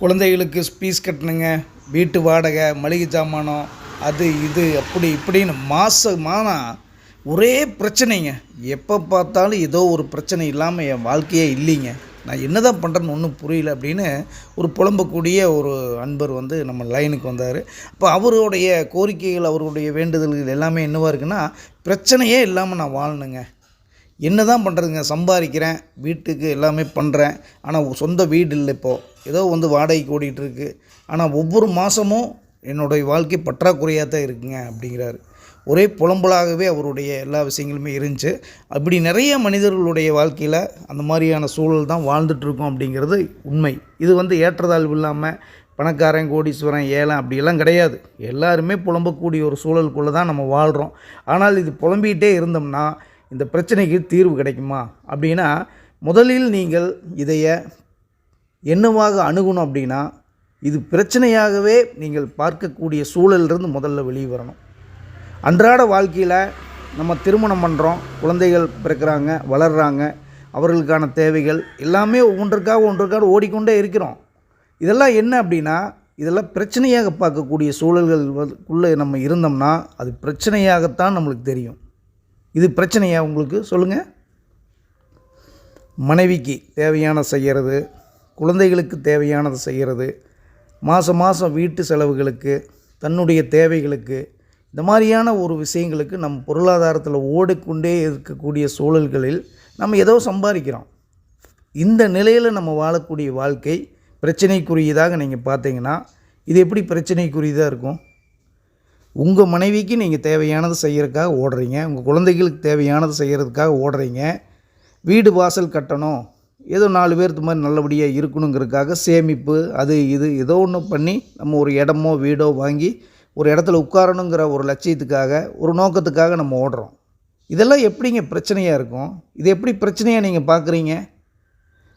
குழந்தைகளுக்கு ஃபீஸ் கட்டணுங்க வீட்டு வாடகை மளிகை சாமானம் அது இது அப்படி இப்படின்னு மாதமான ஒரே பிரச்சனைங்க. எப்போ பார்த்தாலும் ஏதோ ஒரு பிரச்சனை இல்லாமல் என் வாழ்க்கையே இல்லைங்க. நான் என்ன தான் பண்ணுறேன்னு ஒன்றும் புரியல அப்படின்னு ஒரு புலம்பக்கூடிய ஒரு அன்பர் வந்து நம்ம லைனுக்கு வந்தார். அப்போ அவருடைய கோரிக்கைகள் அவருடைய வேண்டுதல்கள் எல்லாமே என்னவாக இருக்குன்னா பிரச்சனையே இல்லாமல் நான் வாழணுங்க. என்ன தான் பண்ணுறதுங்க சம்பாதிக்கிறேன் வீட்டுக்கு எல்லாமே பண்ணுறேன் ஆனால் சொந்த வீடு இல்லை இப்போது ஏதோ வந்து வாடகைக்கு ஓடிட்டு ஆனால் ஒவ்வொரு மாதமும் என்னுடைய வாழ்க்கை பற்றாக்குறையாக தான் இருக்குங்க அப்படிங்கிறாரு. ஒரே புலம்பலாகவே அவருடைய எல்லா விஷயங்களுமே இருந்துச்சு. அப்படி நிறைய மனிதர்களுடைய வாழ்க்கையில் அந்த மாதிரியான சூழல் தான் வாழ்ந்துட்டுருக்கோம் அப்படிங்கிறது உண்மை. இது வந்து ஏற்றத்தாழ்வு இல்லாமல் பணக்காரன் கோடீஸ்வரன் ஏழை அப்படியெல்லாம் கிடையாது. எல்லாருமே புலம்பக்கூடிய ஒரு சூழலுக்குள்ளே தான் நம்ம வாழ்கிறோம் ஆனால் இது புலம்பிகிட்டே இருந்தோம்னா இந்த பிரச்சனைக்கு தீர்வு கிடைக்குமா? அப்படின்னா முதலில் நீங்கள் இதைய என்னவாக அணுகணும் அப்படின்னா இது பிரச்சனையாகவே நீங்கள் பார்க்கக்கூடிய சூழலிருந்து முதல்ல வெளியே வரணும். அன்றாட வாழ்க்கையில் நம்ம திருமணம் பண்ணுறோம் குழந்தைகள் பிறக்கிறாங்க வளர்கிறாங்க அவர்களுக்கான தேவைகள் எல்லாமே ஒவ்வொன்றுக்காக ஒன்றுக்காக ஓடிக்கொண்டே இருக்கிறோம். இதெல்லாம் என்ன அப்படின்னா இதெல்லாம் பிரச்சனையாக பார்க்கக்கூடிய சூழல்கள் நம்ம இருந்தோம்னா அது பிரச்சனையாகத்தான் நம்மளுக்கு தெரியும். இது பிரச்சனையா உங்களுக்கு சொல்லுங்கள் மனைவிக்கு தேவையான செய்கிறது குழந்தைகளுக்கு தேவையானதை செய்கிறது. மாதம் மாதம் வீட்டு செலவுகளுக்கு தன்னுடைய தேவைகளுக்கு இந்த மாதிரியான ஒரு விஷயங்களுக்கு நம் பொருளாதாரத்தில் ஓடிக்கொண்டே இருக்கக்கூடிய சூழல்களில் நம்ம ஏதோ சம்பாதிக்கிறோம். இந்த நிலையில் நம்ம வாழக்கூடிய வாழ்க்கை பிரச்சனைக்குரியதாக நீங்கள் பார்த்தீங்கன்னா இது எப்படி பிரச்சனைக்குரியதாக இருக்கும்? உங்கள் மனைவிக்கு நீங்கள் தேவையானது செய்கிறதுக்காக ஓடுறீங்க. உங்கள் குழந்தைகளுக்கு தேவையானது செய்கிறதுக்காக ஓடுறீங்க. வீடு வாசல் கட்டணும். ஏதோ நாலு பேர்த்து மாதிரி நல்லபடியாக இருக்கணுங்கிறதுக்காக சேமிப்பு அது இது ஏதோ ஒன்று பண்ணி நம்ம ஒரு இடமோ வீடோ வாங்கி ஒரு இடத்துல உட்காரணுங்கிற ஒரு லட்சியத்துக்காக ஒரு நோக்கத்துக்காக நம்ம ஓடுறோம். இதெல்லாம் எப்படிங்க பிரச்சனையாக இருக்கும்? இது எப்படி பிரச்சனையாக நீங்கள் பார்க்குறீங்க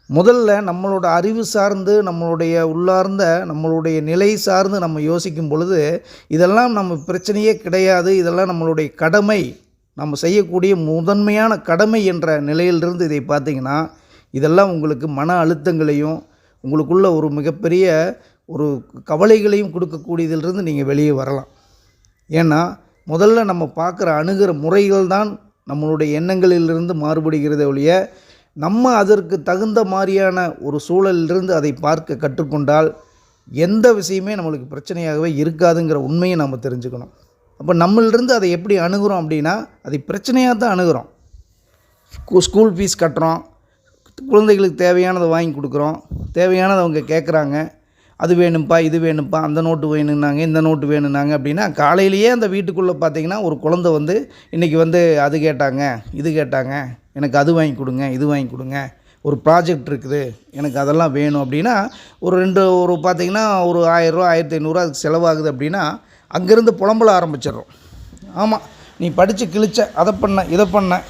முதல்ல நம்மளோட அறிவு சார்ந்து நம்மளுடைய உள்ளார்ந்த நம்மளுடைய நிலை சார்ந்து நம்ம யோசிக்கும் பொழுது இதெல்லாம் நம்ம பிரச்சனையே கிடையாது. இதெல்லாம் நம்மளுடைய கடமை. நம்ம செய்யக்கூடிய முதன்மையான கடமை என்ற நிலையிலிருந்து இதை பார்த்திங்கன்னா இதெல்லாம் உங்களுக்கு மன அழுத்தங்களையும் உங்களுக்குள்ள ஒரு மிகப்பெரிய ஒரு கவலைகளையும் கொடுக்கக்கூடியதிலிருந்து நீங்கள் வெளியே வரலாம். ஏன்னா முதல்ல நம்ம பார்க்குற அணுகிற முறைகள் தான் நம்மளுடைய எண்ணங்களிலிருந்து மாறுபடுகிறதே ஒழிய நம்ம அதற்கு தகுந்த மாதிரியான ஒரு சூழலிலிருந்து அதை பார்க்க கற்றுக்கொண்டால் எந்த விஷயமே நம்மளுக்கு பிரச்சனையாகவே இருக்காதுங்கிற உண்மையை நாம் தெரிஞ்சுக்கணும். அப்போ நம்மளிருந்து அதை எப்படி அணுகிறோம் அப்படின்னா அதை பிரச்சனையாக தான் அணுகிறோம் ஸ்கூல் ஃபீஸ் கட்டுறோம். குழந்தைகளுக்கு தேவையானதை வாங்கி கொடுக்குறோம். தேவையானதை அவங்க கேட்குறாங்க. அது வேணும்ப்பா இது வேணும்ப்பா அந்த நோட்டு வேணும்னாங்க இந்த நோட்டு வேணும்னாங்க அப்படின்னா காலையிலேயே அந்த வீட்டுக்குள்ளே பார்த்தீங்கன்னா ஒரு குழந்தை வந்து இன்றைக்கி வந்து அது கேட்டாங்க இது கேட்டாங்க எனக்கு அது வாங்கி கொடுங்க இது வாங்கி கொடுங்க ஒரு ப்ராஜெக்ட் இருக்குது எனக்கு அதெல்லாம் வேணும் அப்படின்னா ஒரு ரெண்டு ஒரு பார்த்தீங்கன்னா ஒரு ஆயிரரூவா ஆயிரத்தி ஐநூறுரூவா அதுக்கு செலவாகுது அப்படின்னா அங்கேருந்து புலம்பல ஆரம்பிச்சிடுறோம். ஆமாம் நீ படித்து கிழிச்ச அதை பண்ண இதை பண்ண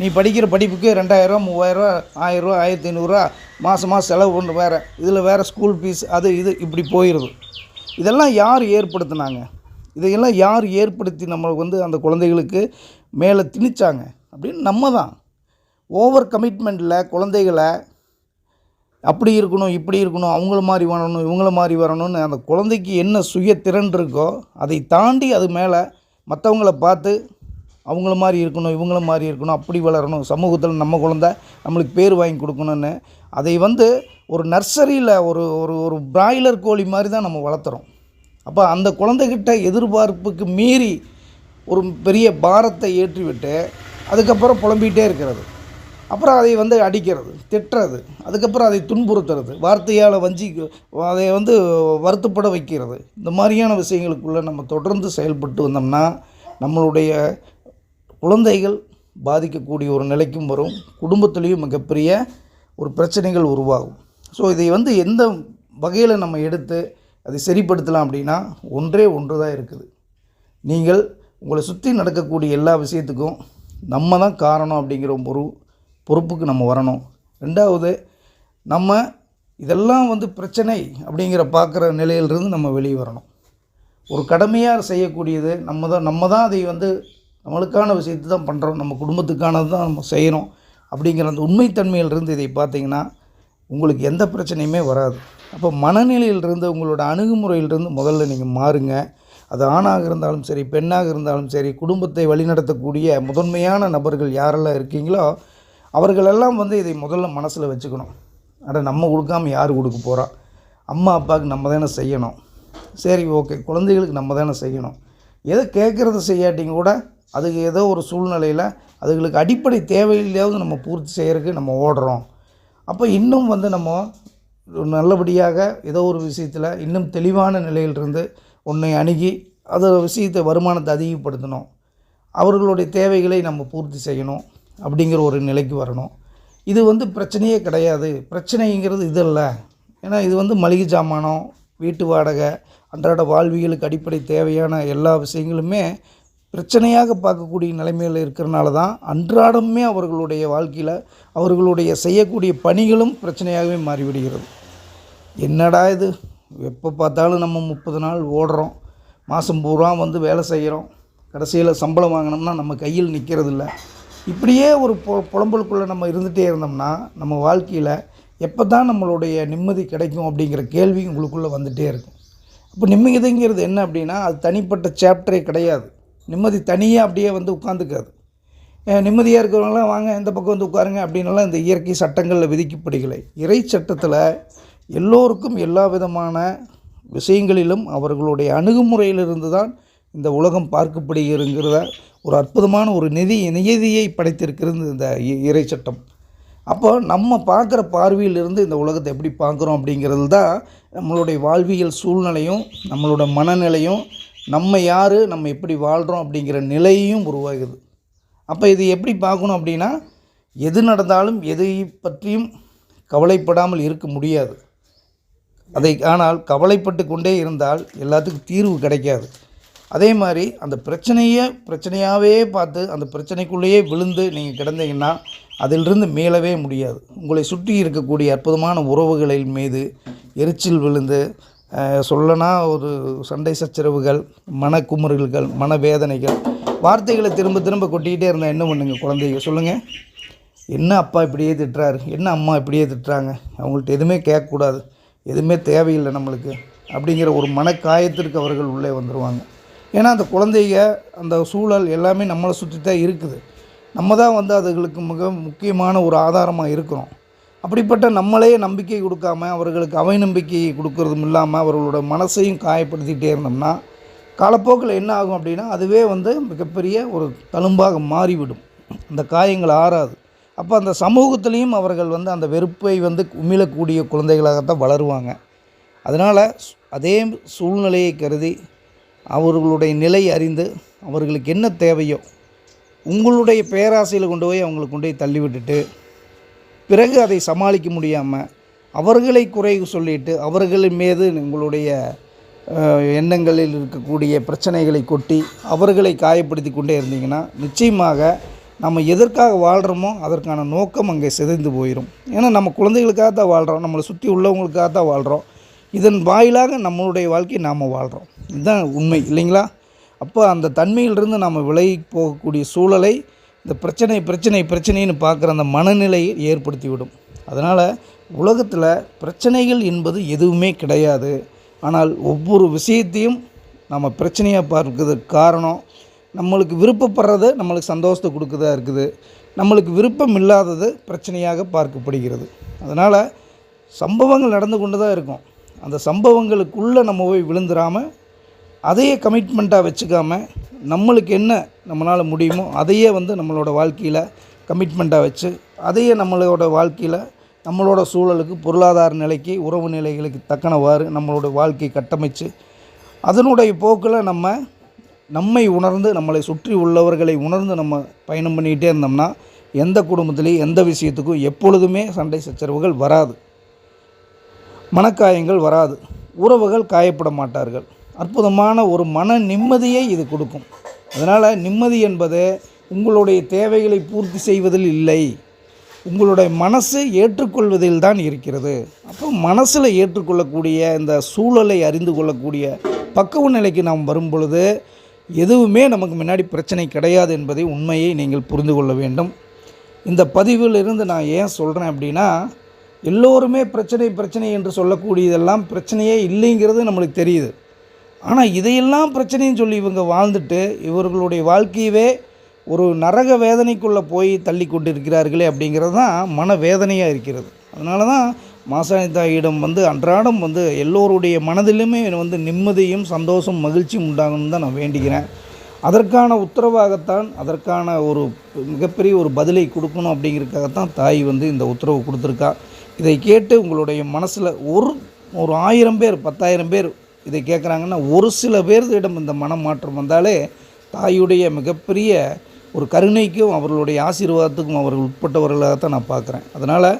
நீ படிக்கிற படிப்புக்கு ரெண்டாயிரரூவா மூவாயிரரூவா ஆயிரரூவா ஆயிரத்தி ஐநூறுரூவா மாதம் மாதம் செலவு ஒன்று வேறு. இதில் வேறு ஸ்கூல் ஃபீஸ் அது இது இப்படி போயிடுது இதெல்லாம் யார் ஏற்படுத்தினாங்க? இதையெல்லாம் யார் ஏற்படுத்தி நம்மளுக்கு வந்து அந்த குழந்தைகளுக்கு மேலே திணிச்சாங்க? அப்படின்னு நம்ம தான் ஓவர் கமிட்மெண்ட்டில் குழந்தைகளை அப்படி இருக்கணும் இப்படி இருக்கணும் அவங்கள மாதிரி வரணும் இவங்கள மாதிரி வரணும்னு அந்த குழந்தைக்கு என்ன சுய திறன் இருக்கோ அதை தாண்டி அது மேலே மற்றவங்கள பார்த்து அவங்கள மாதிரி இருக்கணும் இவங்கள மாதிரி இருக்கணும் அப்படி வளரணும். சமூகத்தில் நம்ம குழந்த நம்மளுக்கு பேர் வாங்கி கொடுக்கணும்னு. அதை வந்து ஒரு நர்சரியில் ஒரு ஒரு ஒரு பிராய்லர் கோழி மாதிரி தான் நம்ம வளர்த்துறோம். அப்போ அந்த குழந்தைகிட்ட எதிர்பார்ப்புக்கு மீறி ஒரு பெரிய பாரத்தை ஏற்றிவிட்டு அதுக்கப்புறம் புலம்பிகிட்டே இருக்கிறது. அப்புறம் அதை வந்து அடிக்கிறது திட்டுறது அதுக்கப்புறம் அதை துன்புறுத்துறது வார்த்தையால் வஞ்சி அதை வந்து வருத்தப்பட வைக்கிறது. இந்த மாதிரியான விஷயங்களுக்குள்ளே நம்ம தொடர்ந்து செயல்பட்டு வந்தோம்னா நம்மளுடைய குழந்தைகள் பாதிக்கக்கூடிய ஒரு நிலைக்கும் வரும். குடும்பத்துலேயும் மிகப்பெரிய ஒரு பிரச்சனைகள் உருவாகும். ஸோ இதை வந்து எந்த வகையில் நம்ம எடுத்து அதை சரிப்படுத்தலாம் அப்படின்னா ஒன்றே ஒன்று தான் இருக்குது. நீங்கள் உங்களை சுற்றி நடக்கக்கூடிய எல்லா விஷயத்துக்கும் நம்ம தான் காரணம் அப்படிங்கிற ஒரு பொறுப்புக்கு நம்ம வரணும். ரெண்டாவது நம்ம இதெல்லாம் வந்து பிரச்சனை அப்படிங்கிற பார்க்குற நிலையிலிருந்து நம்ம வெளியே வரணும். ஒரு கடமையாக செய்யக்கூடியது நம்ம தான் நம்ம தான் அதை வந்து நம்மளுக்கான விஷயத்தை தான் பண்ணுறோம் நம்ம குடும்பத்துக்கானது தான் நம்ம செய்கிறோம் அப்படிங்கிற அந்த உண்மைத்தன்மையிலிருந்து இதை பார்த்தீங்கன்னா உங்களுக்கு எந்த பிரச்சனையுமே வராது. அப்போ மனநிலையிலிருந்து உங்களோட அணுகுமுறையிலிருந்து முதல்ல நீங்கள் மாறுங்க. அது ஆணாக இருந்தாலும் சரி பெண்ணாக இருந்தாலும் சரி குடும்பத்தை வழிநடத்தக்கூடிய முதன்மையான நபர்கள் யாரெல்லாம் இருக்கீங்களோ அவர்களெல்லாம் வந்து இதை முதல்ல மனசில் வச்சுக்கணும். அட நம்ம கொடுக்காம யார் கொடுக்க போகிறா அம்மா அப்பாவுக்கு நம்ம தானே செய்யணும். சரி ஓகே. குழந்தைகளுக்கு நம்ம தானே செய்யணும். எதை கேட்குறத செய்யாட்டிங்க கூட அதுக்கு ஏதோ ஒரு சூழ்நிலையில் அதுகளுக்கு அடிப்படை தேவையில்லையாவது நம்ம பூர்த்தி செய்கிறதுக்கு நம்ம ஓடுறோம். அப்போ இன்னும் வந்து நம்ம நல்லபடியாக ஏதோ ஒரு விஷயத்தில் இன்னும் தெளிவான நிலையிலிருந்து உன்னை அணுகி அது விஷயத்தை வருமானத்தை அதிகப்படுத்தணும். அவர்களுடைய தேவைகளை நம்ம பூர்த்தி செய்யணும் அப்படிங்கிற ஒரு நிலைக்கு வரணும். இது வந்து பிரச்சனையே கிடையாது. பிரச்சனைங்கிறது இது இல்லை. ஏன்னா இது வந்து மளிகை சாமானம் வீட்டு வாடகை அன்றாட வாழ்வியலுக்கு அடிப்படை தேவையான எல்லா விஷயங்களுமே பிரச்சனையாக பார்க்கக்கூடிய நிலைமையில் இருக்கிறனால தான் அன்றாடமே அவர்களுடைய வாழ்க்கையில் அவர்களுடைய செய்யக்கூடிய பணிகளும் பிரச்சனையாகவே மாறிவிடுகிறது. என்னடா இது? எப்போ பார்த்தாலும் நம்ம முப்பது நாள் ஓடுறோம். மாதம் பூரா வந்து வேலை செய்கிறோம் கடைசியில் சம்பளம் வாங்கினோம்னா நம்ம கையில் நிற்கிறதில்ல இப்படியே ஒரு பொ புலம்பலுக்குள்ளே நம்ம இருந்துகிட்டே இருந்தோம்னா நம்ம வாழ்க்கையில் எப்போ தான் நம்மளுடைய நிம்மதி கிடைக்கும் அப்படிங்கிற கேள்வி உங்களுக்குள்ளே வந்துகிட்டே இருக்கும். அப்போ நிம்மதிங்கிறது என்ன அப்படின்னா அது தனிப்பட்ட சாப்டரே கிடையாது. நிம்மதி தனியாக அப்படியே வந்து உட்காந்துக்காது நிம்மதியாக இருக்கிறவங்களாம் வாங்க இந்த பக்கம் வந்து உட்காருங்க அப்படின்லாம் இந்த இயற்கை சட்டங்களில் விதிக்கப்படுகலை இறை சட்டத்தில் எல்லோருக்கும் எல்லா விதமான விஷயங்களிலும் அவர்களுடைய அணுகுமுறையிலிருந்து தான் இந்த உலகம் பார்க்கப்படுகிறங்கிறத ஒரு அற்புதமான ஒரு நிதி நியதியை படைத்திருக்கிறது இந்த இ- இறை சட்டம். அப்போ நம்ம பார்க்குற பார்வையிலிருந்து இந்த உலகத்தை எப்படி பார்க்குறோம் அப்படிங்கிறது தான் நம்மளுடைய வாழ்வியல் சூழ்நிலையும் நம்மளோட மனநிலையும் நம்ம யார் நம்ம எப்படி வாழ்கிறோம் அப்படிங்கிற நிலையும் உருவாகுது. அப்போ இது எப்படி பார்க்கணும் அப்படின்னா எது நடந்தாலும் எதை பற்றியும் கவலைப்படாமல் இருக்க முடியாது. அதை ஆனால் கவலைப்பட்டு கொண்டே இருந்தால் எல்லாத்துக்கும் தீர்வு கிடைக்காது. அதே மாதிரி அந்த பிரச்சனையை பிரச்சனையாகவே பார்த்து அந்த பிரச்சனைக்குள்ளேயே விழுந்து நீங்கள் கிடந்தீங்கன்னா அதிலிருந்து மீளவே முடியாது. உங்களை சுற்றி இருக்கக்கூடிய அற்புதமான உறவுகளின் மீது எரிச்சல் விழுந்து சொல்லனா ஒரு சண்டை சச்சரவுகள் மனக்குமுறல்கள் மனவேதனைகள் வார்த்தைகளை திரும்ப திரும்ப கொட்டிக்கிட்டே இருந்தால் என்ன பண்ணுங்க குழந்தைங்க? சொல்லுங்கள் என்ன அப்பா இப்படியே திட்டுறாரு? என்ன அம்மா இப்படியே திட்டுறாங்க? அவங்கள்ட்ட எதுவுமே கேட்கக்கூடாது. எதுவுமே தேவையில்லை நம்மளுக்கு. அப்படிங்கிற ஒரு மனக்காயத்திற்கு அவர்கள் உள்ளே வந்துடுவாங்க ஏன்னா அந்த குழந்தைங்க அந்த சூழல் எல்லாமே நம்மளை சுற்றி தான் இருக்குது. நம்ம தான் வந்து அதுகளுக்கு மிக முக்கியமான ஒரு ஆதாரமாக இருக்கிறோம். அப்படிப்பட்ட நம்மளே நம்பிக்கை கொடுக்காம அவர்களுக்கு அவை நம்பிக்கை கொடுக்கறதும் இல்லாமல் அவர்களோட மனசையும் காயப்படுத்திகிட்டே இருந்தோம்னா காலப்போக்கில் என்ன ஆகும் அப்படின்னா அதுவே வந்து மிகப்பெரிய ஒரு தழும்பாக மாறிவிடும். அந்த காயங்கள் ஆறாது. அப்போ அந்த சமூகத்திலையும் அவர்கள் வந்து அந்த வெறுப்பை வந்து உமிழக்கூடிய குழந்தைகளாகத்தான் வளருவாங்க. அதனால் அதே சூழ்நிலையை கருதி அவர்களுடைய நிலை அறிந்து அவர்களுக்கு என்ன தேவையோ உங்களுடைய பேராசையில் கொண்டு போய் அவங்களுக்கு கொண்டு போய் தள்ளி விட்டுட்டு பிறகு அதை சமாளிக்க முடியாமல் அவர்களை குறை சொல்லிட்டு அவர்களின் மீது உங்களுடைய எண்ணங்களில் இருக்கக்கூடிய பிரச்சனைகளை கொட்டி அவர்களை காயப்படுத்தி கொண்டே இருந்தீங்கன்னா நிச்சயமாக நம்ம எதற்காக வாழ்கிறோமோ அதற்கான நோக்கம் அங்கே சிதைந்து போயிடும் ஏன்னா நம்ம குழந்தைகளுக்காக தான் வாழ்கிறோம் நம்மளை சுற்றி உள்ளவங்களுக்காக தான் வாழ்கிறோம் இதன் வாயிலாக நம்மளுடைய வாழ்க்கையை நாம் வாழ்கிறோம் இதுதான் உண்மை இல்லைங்களா? அப்போ அந்த தன்மையிலிருந்து நாம் விலகி போகக்கூடிய சூழலை இந்த பிரச்சனை பிரச்சனை பிரச்சனைன்னு பார்க்குற அந்த மனநிலையை ஏற்படுத்திவிடும். அதனால் உலகத்தில் பிரச்சனைகள் என்பது எதுவுமே கிடையாது. ஆனால் ஒவ்வொரு விஷயத்தையும் நம்ம பிரச்சனையாக பார்க்கிறதுக்கு காரணம் நம்மளுக்கு விருப்பப்படுறது நம்மளுக்கு சந்தோஷத்தை கொடுக்குதா இருக்குது. நம்மளுக்கு விருப்பம் இல்லாதது பிரச்சனையாக பார்க்கப்படுகிறது. அதனால் சம்பவங்கள் நடந்து கொண்டு தான் இருக்கும். அந்த சம்பவங்களுக்குள்ளே நம்ம போய் விழுந்துடாமல் அதையே கமிட்மெண்ட்டாக வச்சுக்காம நம்மளுக்கு என்ன நம்மளால் முடியுமோ அதையே வந்து நம்மளோட வாழ்க்கையில் கமிட்மெண்ட்டாக வச்சு அதையே நம்மளோட வாழ்க்கையில் நம்மளோட சூழலுக்கு பொருளாதார நிலைக்கு உறவு நிலைகளுக்கு தக்கனவாறு நம்மளோட வாழ்க்கை கட்டமைச்சு அதனுடைய போக்கில் நம்ம நம்மை உணர்ந்து நம்மளை சுற்றி உள்ளவர்களை உணர்ந்து நம்ம பயணம் பண்ணிக்கிட்டே இருந்தோம்னா எந்த குடும்பத்திலையும் எந்த விஷயத்துக்கும் எப்பொழுதுமே சண்டை சச்சரவுகள் வராது. மனக்காயங்கள் வராது. உறவுகள் காயப்பட மாட்டார்கள். அற்புதமான ஒரு மன நிம்மதியை இது கொடுக்கும். அதனால் நிம்மதி என்பது உங்களுடைய தேவைகளை பூர்த்தி செய்வதில் இல்லை. உங்களுடைய மனசு ஏற்றுக்கொள்வதில் தான் இருக்கிறது. அப்போ மனசில் ஏற்றுக்கொள்ளக்கூடிய இந்த சூழலை அறிந்து கொள்ளக்கூடிய பக்குவ நிலைக்கு நாம் வரும் பொழுது எதுவுமே நமக்கு முன்னாடி பிரச்சனை கிடையாது என்பதை உண்மையை நீங்கள் புரிந்து கொள்ள வேண்டும். இந்த பதிவிலிருந்து நான் ஏன் சொல்கிறேன் அப்படின்னா எல்லோருமே பிரச்சனை பிரச்சனை என்று சொல்லக்கூடியதெல்லாம் பிரச்சனையே இல்லைங்கிறது நம்மளுக்கு தெரியுது. ஆனால் இதையெல்லாம் பிரச்சனையும் சொல்லி இவங்க வாழ்ந்துட்டு இவர்களுடைய வாழ்க்கையவே ஒரு நரக வேதனைக்குள்ளே போய் தள்ளி கொண்டிருக்கிறார்களே அப்படிங்கிறது தான் மன வேதனையாக இருக்கிறது. அதனால தான் மாசாணி தாயிடம் வந்து அன்றாடம் வந்து எல்லோருடைய மனதிலுமே வந்து நிம்மதியும் சந்தோஷம் மகிழ்ச்சியும் உண்டாகணும்னு தான் நான் வேண்டிக்கிறேன் அதற்கான உத்தரவாகத்தான் அதற்கான ஒரு மிகப்பெரிய ஒரு பதிலை கொடுக்கணும் அப்படிங்கிறதுக்காகத்தான் தாய் வந்து இந்த உத்தரவு கொடுத்துருக்கா. இதை கேட்டு உங்களுடைய மனசில் ஒரு ஒரு ஆயிரம் பேர் பத்தாயிரம் பேர் இதை கேட்குறாங்கன்னா ஒரு சில பேர்களிடம் இந்த மனம் மாற்றம் வந்தாலே தாயுடைய மிகப்பெரிய ஒரு கருணைக்கும் அவர்களுடைய ஆசீர்வாதத்துக்கும் அவர்கள் உட்பட்டவர்களாகத்தான் நான் பார்க்குறேன். அதனால்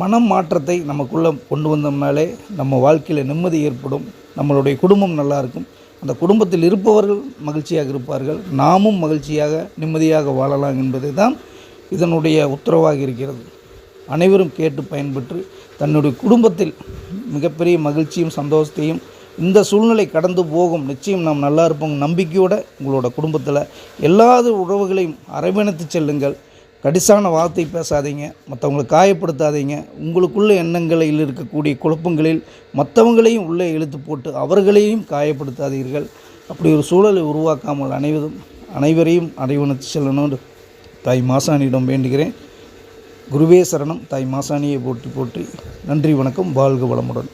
மனம் மாற்றத்தை நமக்குள்ளே கொண்டு வந்தோம்னாலே நம்ம வாழ்க்கையில் நிம்மதி ஏற்படும் நம்மளுடைய குடும்பம் நல்லா இருக்கும். அந்த குடும்பத்தில் இருப்பவர்கள் மகிழ்ச்சியாக இருப்பார்கள் நாமும் மகிழ்ச்சியாக நிம்மதியாக வாழலாம் என்பது தான் இதனுடைய உத்தரவாக இருக்கிறது. அனைவரும் கேட்டு பயன்பெற்று தன்னுடைய குடும்பத்தில் மிகப்பெரிய மகிழ்ச்சியும் சந்தோஷத்தையும் இந்த சூழ்நிலை கடந்து போகும். நிச்சயம் நாம் நல்லா இருப்போம். நம்பிக்கையோட உங்களோட குடும்பத்தில் எல்லா உறவுகளையும் அரவணைத்து செல்லுங்கள். கடிசான வார்த்தை பேசாதீங்க. மற்றவங்களை காயப்படுத்தாதீங்க. உங்களுக்குள்ள எண்ணங்களில் இருக்கக்கூடிய குழப்பங்களில் மற்றவங்களையும் உள்ளே இழுத்து போட்டு அவர்களையும் காயப்படுத்தாதீர்கள். அப்படி ஒரு சூழலை உருவாக்காமல் அனைவரும் அனைவரையும் அரவணைத்து செல்லணும்னு தாய் மாசாணியிடம் வேண்டுகிறேன். குருவே சரணம். தாய் மாசாணியை போட்டி போற்றி நன்றி வணக்கம். வாழ்க வளமுடன்.